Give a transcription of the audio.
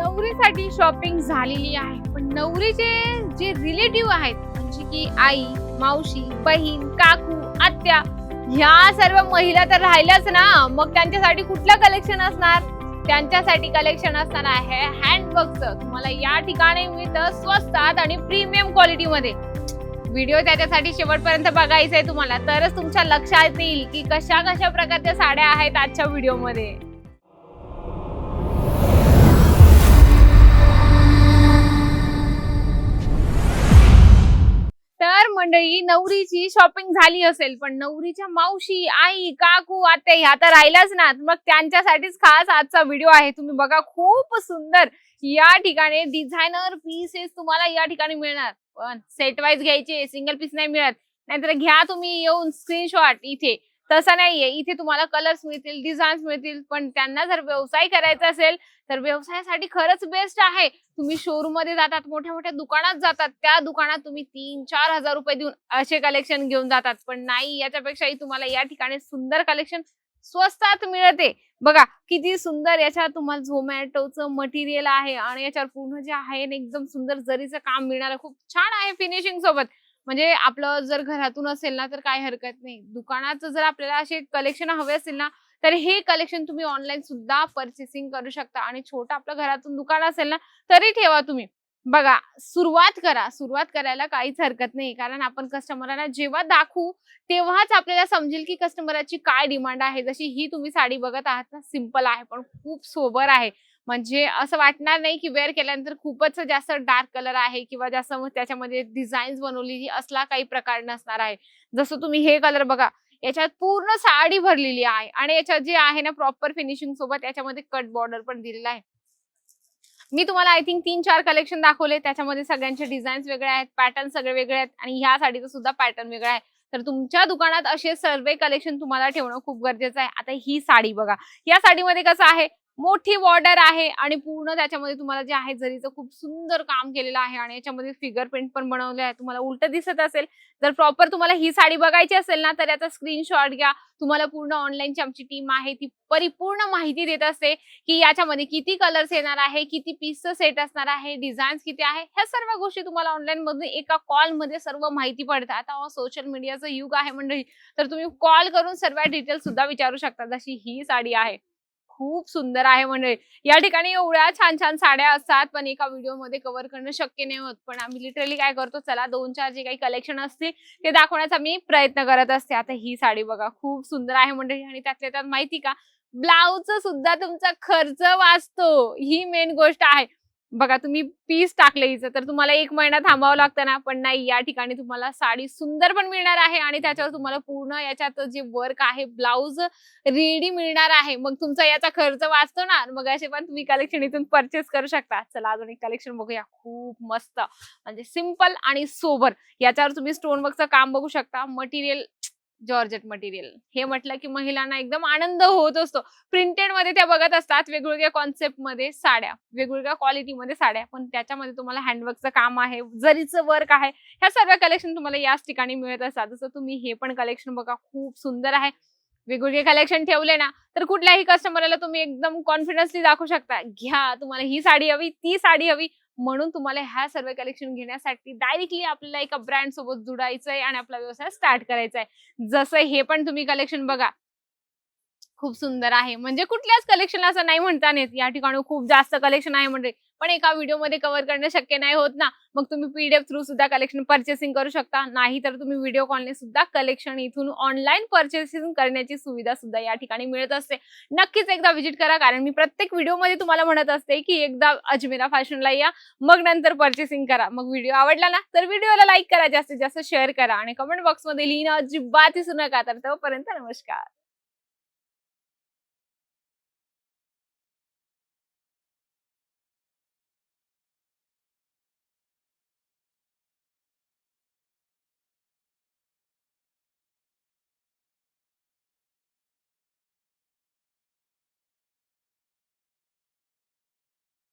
नवरीसाठी shopping झालेली आहे. पण नवरीचे जे रिलेटिव्ह आहेत म्हणजे की आई मावशी बहीण काकू आत्या ह्या सर्व महिला तर राहिल्याच ना. मग त्यांच्यासाठी कुठलं कलेक्शन असणार? त्यांच्यासाठी कलेक्शन असणार आहे हँडवर्कचं तुम्हाला या ठिकाणी मिळतं स्वस्तात आणि प्रीमियम क्वालिटीमध्ये व्हिडिओ त्याच्यासाठी शेवटपर्यंत बघायचा आहे तुम्हाला. तरच तुमच्या लक्षात येईल की कशा कशा प्रकारच्या साड्या आहेत आजच्या व्हिडिओमध्ये तर मंडळी नवरीची शॉपिंग झाली असेल पण नवरीच्या मावशी आई काकू आत्या ह्या तर राहिल्याच ना मग त्यांच्यासाठीच खास आजचा व्हिडिओ आहे. तुम्ही बघा खूप सुंदर या ठिकाणी डिझायनर पीसेस तुम्हाला या ठिकाणी मिळणार. पण सेट वाईज घ्यायचे सिंगल पीस नाही मिळत. नाहीतर घ्या तुम्ही येऊन स्क्रीनशॉट इथे. तसं नाहीये. इथे तुम्हाला कलर्स मिळतील डिझाईन्स मिळतील पण त्यांना जर व्यवसाय करायचा असेल तर व्यवसायासाठी खरंच बेस्ट आहे. तुम्ही शोरूममध्ये जातात मोठ्या मोठ्या दुकानात जातात त्या दुकानात तुम्ही तीन चार हजार रुपये देऊन असे कलेक्शन घेऊन जातात. पण नाही याच्यापेक्षाही तुम्हाला या ठिकाणी सुंदर कलेक्शन स्वस्तात मिळते. बघा किती सुंदर याच्यात तुम्हाला झोमॅटोचं मटेरियल आहे आणि याच्यावर पूर्ण जे आहे एकदम सुंदर जरीचं काम मिळणार खूप छान आहे फिनिशिंग सोबत. म्हणजे आपलं जर घरातून असेल ना तर काही हरकत नाही. दुकानाचं जर आपल्याला असे कलेक्शन हवे असेल ना तर हे कलेक्शन तुम्ही ऑनलाईन सुद्धा परचेसिंग करू शकता. आणि छोटं आपलं घरातून दुकान असेल ना तरी ठेवा तुम्ही. बघा सुरुवात करा. सुरुवात करायला काहीच हरकत नाही. कारण आपण कस्टमरांना जेव्हा दाखवू तेव्हाच आपल्याला समजेल की कस्टमरची काय डिमांड आहे. जशी ही तुम्ही साडी बघत आहात ना सिंपल आहे पण खूप सोबर आहे. म्हणजे असं वाटणार नाही की वेअर केल्यानंतर खूपच जास्त डार्क कलर आहे किंवा जास्त त्याच्यामध्ये डिझाईन्स बनवलेली असला काही प्रकार नसणार आहे. जसं तुम्ही हे कलर बघा याच्यात पूर्ण साडी भरलेली आहे आणि याच्यात जे आहे ना प्रॉपर फिनिशिंग सोबत याच्यामध्ये कट बॉर्डर पण दिलेला आहे. मी तुम्हाला आय थिंक तीन चार कलेक्शन दाखवले त्याच्यामध्ये सगळ्यांचे डिझाईन्स वेगळे आहेत पॅटर्न सगळे वेगळे आहेत आणि ह्या साडीचं सुद्धा पॅटर्न वेगळं आहे. तर तुमच्या दुकानात असे सर्वे कलेक्शन तुम्हाला ठेवणं खूप गरजेचं आहे. आता ही साडी बघा या साडीमध्ये कसं आहे? मोठी बॉर्डर आहे आणि पूर्ण त्याच्यामध्ये तुम्हाला जे आहे जरीचं खूप सुंदर काम केलेलं आहे आणि याच्यामध्ये फिगर प्रिंट पण बनवले आहे. तुम्हाला उलट दिसत असेल जर प्रॉपर तुम्हाला ही साडी बघायची असेल ना तर याचा स्क्रीनशॉट घ्या. तुम्हाला पूर्ण ऑनलाईनची आमची टीम आहे ती परिपूर्ण माहिती देत असते की याच्यामध्ये किती कलर्स येणार आहे किती पीसचं सेट असणार आहे डिझाईन्स किती आहे ह्या सर्व गोष्टी तुम्हाला ऑनलाईन मधून एका कॉलमध्ये सर्व माहिती पडतात. आता सोशल मीडियाचं युग आहे मंडळी तर तुम्ही कॉल करून सर्व डिटेल्स सुद्धा विचारू शकता जशी ही साडी आहे. खूप सुंदर आहे मंडळी. या ठिकाणी एवढ्या छान छान साड्या असतात पण एका व्हिडिओमध्ये कव्हर करणं शक्य नाही होत. पण आम्ही लिटरली काय करतो चला दोन चार जे काही कलेक्शन असतील ते दाखवण्याचा मी प्रयत्न करत असते. आता ही साडी बघा खूप सुंदर आहे मंडळी. आणि त्यातल्या त्यात माहिती का ब्लाऊज सुद्धा तुमचा खर्च वाचतो. ही मेन गोष्ट आहे. बघा तुम्ही पीस टाकले हिचं तर तुम्हाला एक महिना थांबावं लागतं ना. पण नाही या ठिकाणी तुम्हाला साडी सुंदर पण मिळणार आहे आणि त्याच्यावर तुम्हाला पूर्ण याच्यात जे वर्क आहे ब्लाऊज रेडी मिळणार आहे. मग तुमचा याचा खर्च वाचतो ना मग असे पण तुम्ही कलेक्शन इथून परचेस करू शकता. चला अजून एक कलेक्शन बघूया. खूप मस्त. म्हणजे सिंपल आणि सोबर याच्यावर तुम्ही स्टोन वर्कचं काम बघू शकता. Material georgette material. हे म्हटलं की महिलांना एकदम आनंद होत असतो. प्रिंटेडमध्ये त्या बघत असतात वेगवेगळ्या कॉन्सेप्टमध्ये साड्या वेगवेगळ्या क्वालिटीमध्ये साड्या. पण त्याच्यामध्ये तुम्हाला हँडवर्कचं काम आहे जरीचं वर्क आहे ह्या सर्व कलेक्शन तुम्हाला याच ठिकाणी मिळत असतात. जसं तुम्ही हे पण कलेक्शन बघा खूप सुंदर आहे. वेगवेगळे कलेक्शन ठेवले ना तर कुठल्याही कस्टमरला तुम्ही एकदम कॉन्फिडन्सली दाखवू शकता. घ्या तुम्हाला ही साडी हवी ती साडी हवी. म्हणून तुम्हाला ह्या सर्व कलेक्शन घेण्यासाठी डायरेक्टली आपल्याला एका ब्रँड सोबत जुडायचंय आणि आपला व्यवसाय स्टार्ट करायचा आहे जसं हे पण तुम्ही कलेक्शन बघा. खूप सुंदर आहे. म्हणजे कुठल्याच कलेक्शन असं नाही म्हणता येत. या ठिकाणी खूप जास्त कलेक्शन आहे म्हणजे पण एका व्हिडिओमध्ये कव्हर करणं शक्य नाही होत ना. मग तुम्ही पीडीएफ थ्रू सुद्धा कलेक्शन परचेसिंग करू शकता. नाही तर तुम्ही व्हिडिओ कॉलने सुद्धा कलेक्शन इथून ऑनलाईन परचेसिंग करण्याची सुविधा सुद्धा या ठिकाणी मिळत असते. नक्कीच एकदा व्हिजिट करा कारण मी प्रत्येक व्हिडिओमध्ये तुम्हाला म्हणत असते की एकदा अजमेरा फॅशनला या मग नंतर परचेसिंग करा. मग व्हिडिओ आवडला ना तर व्हिडिओला लाईक करा जास्तीत जास्त शेअर करा आणि कमेंट बॉक्समध्ये लिहिणं अजिबात विसरू नका. तर तोपर्यंत नमस्कार.